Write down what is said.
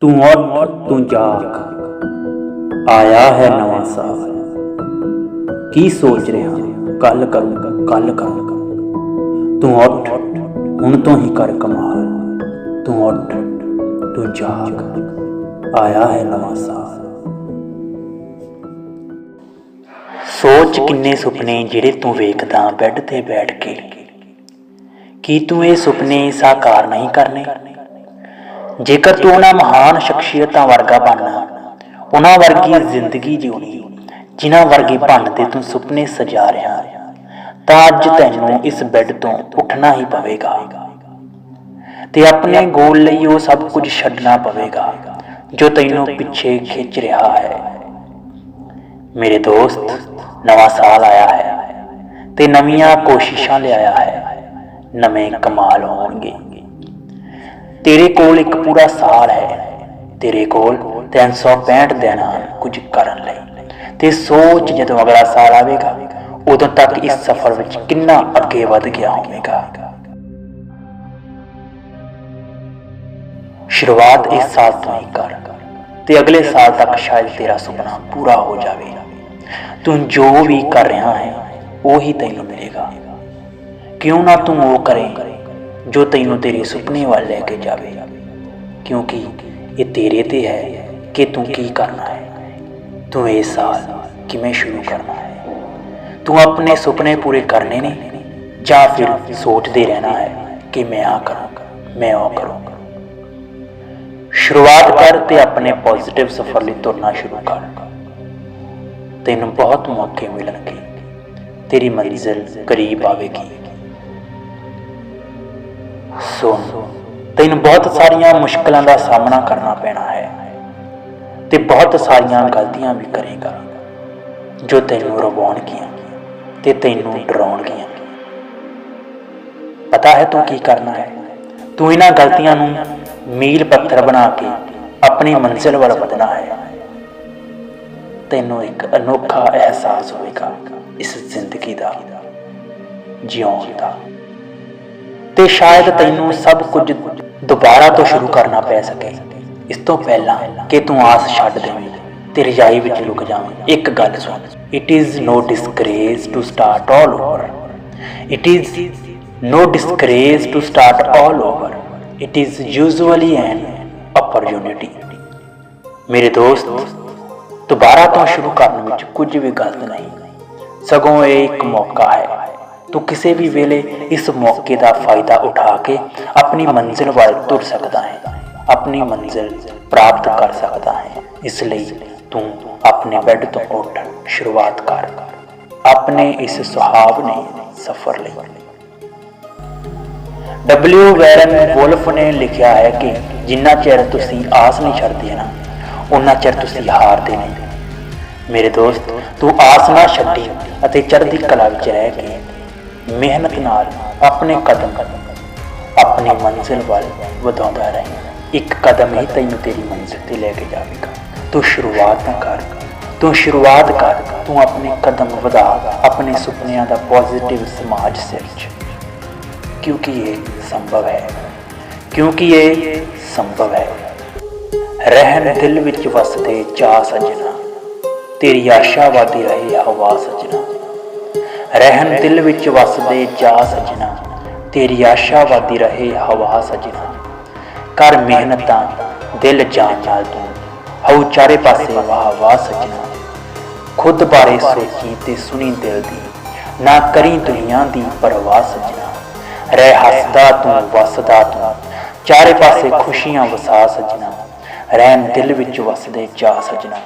ਤੂੰ ਉੱਠ ਤੂੰ ਜਾਗ। ਆਇਆ ਹੈ ਨਵਾਂ ਸਾਲ ਕੀ ਸੋਚ ਰਿਹਾ? ਕੱਲ ਕਰੂੰ ਕੱਲ ਕਰੂੰ। ਤੂੰ ਉੱਠ, ਹੁਣ ਤੋਂ ਹੀ ਕਰ ਕਮਾਲ। ਤੂੰ ਉੱਠ, ਤੂੰ ਜਾਗ। ਆਇਆ ਹੈ ਨਵਾਂ ਸਾਲ ਸੋਚ ਕਿੰਨੇ ਸੁਪਨੇ ਜਿਹੜੇ ਤੂੰ ਵੇਖਦਾ ਬੈੱਡ ਤੇ ਬੈਠ ਕੇ। ਕੀ ਤੂੰ ਇਹ ਸੁਪਨੇ ਸਾਕਾਰ ਨਹੀਂ ਕਰਨੇ? ਜੇਕਰ ਤੂੰ ਉਹਨਾਂ ਮਹਾਨ ਸ਼ਖਸੀਅਤਾਂ ਵਰਗਾ ਬਣਨਾ ਉਹਨਾਂ ਵਰਗੀ ਜ਼ਿੰਦਗੀ ਜਿਉਣੀ, ਜਿਨ੍ਹਾਂ ਵਰਗੇ ਬਣਨ ਤੂੰ ਸੁਪਨੇ ਸਜਾ ਰਿਹਾ, ਤਾਂ ਅੱਜ ਤੈਨੂੰ ਇਸ ਬੈੱਡ ਤੋਂ ਉੱਠਣਾ ਹੀ ਪਵੇਗਾ ਤੇ ਆਪਣੇ ਗੋਲ ਲਈ ਉਹ ਸਭ ਕੁਝ ਛੱਡਣਾ ਪਵੇਗਾ, ਜੋ ਤੈਨੂੰ ਪਿੱਛੇ ਖਿੱਚ ਰਿਹਾ ਹੈ। ਮੇਰੇ ਦੋਸਤ, ਨਵਾਂ ਸਾਲ ਆਇਆ ਹੈ ਤੇ ਨਵੀਆਂ ਕੋਸ਼ਿਸ਼ਾਂ ਲਿਆਇਆ ਹੈ, ਨਵੇਂ ਕਮਾਲ ਹੋਣਗੇ। ਤੇਰੇ ਕੋਲ ਇੱਕ ਪੂਰਾ ਸਾਲ ਹੈ। ਤੇਰੇ ਕੋਲ 365 ਦਿਨ ਹਨ ਕੁਝ ਕਰਨ ਲਈ। ਤੇ ਸੋਚ ਜਦੋਂ ਅਗਲਾ ਸਾਲ ਆਵੇਗਾ, ਉਦੋਂ ਤੱਕ ਇਸ ਸਫ਼ਰ ਵਿੱਚ ਕਿੰਨਾ ਅੱਗੇ ਵਧ ਗਿਆ ਹੋਵੇਗਾ। ਸ਼ੁਰੂਆਤ ਇਸ ਸਾਲ ਤੋਂ ਹੀ ਕਰ, ਤੇ ਅਗਲੇ ਸਾਲ ਤੱਕ ਸ਼ਾਇਦ ਤੇਰਾ ਸੁਪਨਾ ਪੂਰਾ ਹੋ ਜਾਵੇ। ਤੂੰ ਜੋ ਵੀ ਕਰ ਰਿਹਾ ਹੈ, ਉਹੀ ਤੈਨੂੰ ਮਿਲੇਗਾ। ਕਿਉਂ ਨਾ ਤੂੰ ਉਹ ਕਰੇ ਜੋ ਤੈਨੂੰ ਤੇਰੇ ਸੁਪਨੇ ਵੱਲ ਲੈ ਕੇ ਜਾਵੇ ਕਿਉਂਕਿ ਇਹ ਤੇਰੇ ਤੇ ਹੈ ਕਿ ਤੂੰ ਕੀ ਕਰਨਾ ਹੈ ਤੂੰ ਇਹ ਸਾਲ ਕਿਵੇਂ ਸ਼ੁਰੂ ਕਰਨਾ ਹੈ ਤੂੰ ਆਪਣੇ ਸੁਪਨੇ ਪੂਰੇ ਕਰਨੇ ਨੇ ਜਾਂ ਫਿਰ ਸੋਚਦੇ ਰਹਿਣਾ ਹੈ ਕਿ ਮੈਂ ਆ ਕਰਾਂ ਮੈਂ ਉਹ ਕਰਾਂ ਸ਼ੁਰੂਆਤ ਕਰ ਤੇ ਆਪਣੇ ਪੋਜ਼ਿਟਿਵ ਸਫ਼ਰ ਲਈ ਤੁਰਨਾ ਸ਼ੁਰੂ ਕਰ ਤੈਨੂੰ ਬਹੁਤ ਮੌਕੇ ਮਿਲਣਗੇ ਤੇਰੀ ਮੰਜ਼ਿਲ ਕਰੀਬ ਆਵੇਗੀ ਸੋ ਤੈਨੂੰ ਬਹੁਤ ਸਾਰੀਆਂ ਮੁਸ਼ਕਲਾਂ ਦਾ ਸਾਹਮਣਾ ਕਰਨਾ ਪੈਣਾ ਹੈ ਤੇ ਬਹੁਤ ਸਾਰੀਆਂ ਗਲਤੀਆਂ ਵੀ ਕਰੇਗਾ ਜੋ ਤੈਨੂੰ ਰਵਾਉਣਗੀਆਂ ਤੇ ਤੈਨੂੰ ਡਰਾਉਣਗੀਆਂ। ਪਤਾ ਹੈ ਤੂੰ ਕੀ ਕਰਨਾ ਹੈ? ਤੂੰ ਇਹਨਾਂ ਗਲਤੀਆਂ ਨੂੰ ਮੀਲ ਪੱਥਰ ਬਣਾ ਕੇ ਆਪਣੀ ਮੰਜ਼ਿਲ ਵੱਲ ਵਧਣਾ ਹੈ। ਤੈਨੂੰ ਇੱਕ ਅਨੋਖਾ ਅਹਿਸਾਸ ਹੋਵੇਗਾ ਇਸ ਜ਼ਿੰਦਗੀ ਦਾ, ਜਿਉਣ ਦਾ। ਤੇ ਸ਼ਾਇਦ ਤੈਨੂੰ ਸਭ ਕੁਝ ਦੁਬਾਰਾ ਤੋਂ ਸ਼ੁਰੂ ਕਰਨਾ ਪੈ ਸਕੇ। ਇਸ ਤੋਂ ਪਹਿਲਾਂ ਕਿ ਤੂੰ ਆਸ ਛੱਡ ਦੇਵੇਂ ਤੇ ਰਜਾਈ ਵਿੱਚ ਲੁਕ ਜਾਵੇਂ। ਇੱਕ ਗੱਲ ਸੁਣ। It is no disgrace to start all over it is no disgrace to start all over it is usually an opportunity. ਮੇਰੇ ਦੋਸਤ, ਦੁਬਾਰਾ ਤੋਂ ਸ਼ੁਰੂ ਕਰਨ ਵਿੱਚ ਕੁਝ ਵੀ ਗਲਤ ਨਹੀਂ। ਸਗੋਂ ਇਹ ਇੱਕ ਮੌਕਾ ਹੈ। ਤੂੰ ਕਿਸੇ ਵੀ ਵੇਲੇ ਇਸ ਮੌਕੇ ਦਾ ਫਾਇਦਾ ਉਠਾ ਕੇ ਆਪਣੀ ਮੰਜ਼ਿਲ ਵੱਲ ਤੁਰ ਸਕਦਾ ਹੈ। ਆਪਣੀ ਮੰਜ਼ਿਲ ਪ੍ਰਾਪਤ ਕਰ ਸਕਦਾ ਹੈ। ਇਸ ਲਈ ਤੂੰ ਆਪਣੇ ਬੈੱਡ ਤੋਂ ਉੱਠ ਸ਼ੁਰੂਆਤ ਕਰ। ਆਪਣੇ ਇਸ ਸੁਹਾਵਣੇ ਸਫ਼ਰ ਲਈ। ਡਬਲਿਊ ਵੈਰਨ ਵੁਲਫ ਨੇ ਲਿਖਿਆ ਹੈ ਕਿ ਜਿੰਨਾ ਚਿਰ ਤੁਸੀਂ ਆਸ ਨਹੀਂ ਛੱਡਦੇ ਨਾ ਉਨਾ ਚਿਰ ਤੁਸੀਂ ਹਾਰਦੇ ਨਹੀਂ। ਮੇਰੇ ਦੋਸਤ, ਤੂੰ ਆਸ ਨਾ ਛੱਡੀ ਅਤੇ ਚੜ੍ਹਦੀ ਕਲਾ ਵਿੱਚ ਰਹਿ ਕੇ ਮਿਹਨਤ ਨਾਲ ਆਪਣੇ ਕਦਮ ਆਪਣੀ ਮੰਜ਼ਿਲ ਵੱਲ ਵਧਾਉਂਦਾ ਰਹੇ। ਇੱਕ ਕਦਮ ਹੀ ਤੈਨੂੰ ਤੇਰੀ ਮੰਜ਼ਿਲ ਤੇ ਲੈ ਕੇ ਜਾਵੇਗਾ। ਤੂੰ ਸ਼ੁਰੂਆਤ ਨਾ ਕਰ। ਤੂੰ ਸ਼ੁਰੂਆਤ ਕਰ। ਤੂੰ ਆਪਣੇ ਕਦਮ ਵਧਾ, ਆਪਣੇ ਸੁਪਨਿਆਂ ਦਾ ਪੋਜ਼ਿਟਿਵ ਸਮਾਜ ਸਿਰਜ ਕਿਉਂਕਿ ਇਹ ਸੰਭਵ ਹੈ। ਕਿਉਂਕਿ ਇਹ ਸੰਭਵ ਹੈ। ਰਹਿਣ ਦਿਲ ਵਿੱਚ ਵਸਦੇ ਚਾਹ ਸਜਣਾ। ਤੇਰੀ ਆਸ਼ਾਵਾਦੀ ਰਹੇ ਹਵਾ ਸਜਣਾ। ਰਹਿਣ ਦਿਲ ਵਿੱਚ ਵਸਦੇ ਜਾ ਸਜਣਾ, ਤੇਰੀ ਆਸ਼ਾ ਵਾਦੀ ਰਹੇ ਹਵਾ ਸਜਣਾ। ਕਰ ਮਿਹਨਤਾਂ, ਦਿਲ ਜਾਨ ਨਾਲ ਤੂੰ, ਹਉ ਚਾਰੇ ਪਾਸੇ ਵਾਹ ਵਾਹ ਸਜਣਾ। ਖੁਦ ਬਾਰੇ ਸੋਚੀ ਤੇ ਸੁਣੀ ਦਿਲ ਦੀ, ਨਾ ਕਰੀ ਦੁਨੀਆ ਦੀ ਪਰਵਾਹ ਸਜਣਾ। ਰਹਿ ਹੱਸਦਾ ਤੂੰ, ਵਸਦਾ ਤੂੰ, ਚਾਰੇ ਪਾਸੇ ਖੁਸ਼ੀਆਂ ਵਸਾ ਸਜਣਾ। ਰਹਿਣ ਦਿਲ ਵਿੱਚ ਵਸਦੇ ਜਾ ਸਜਣਾ।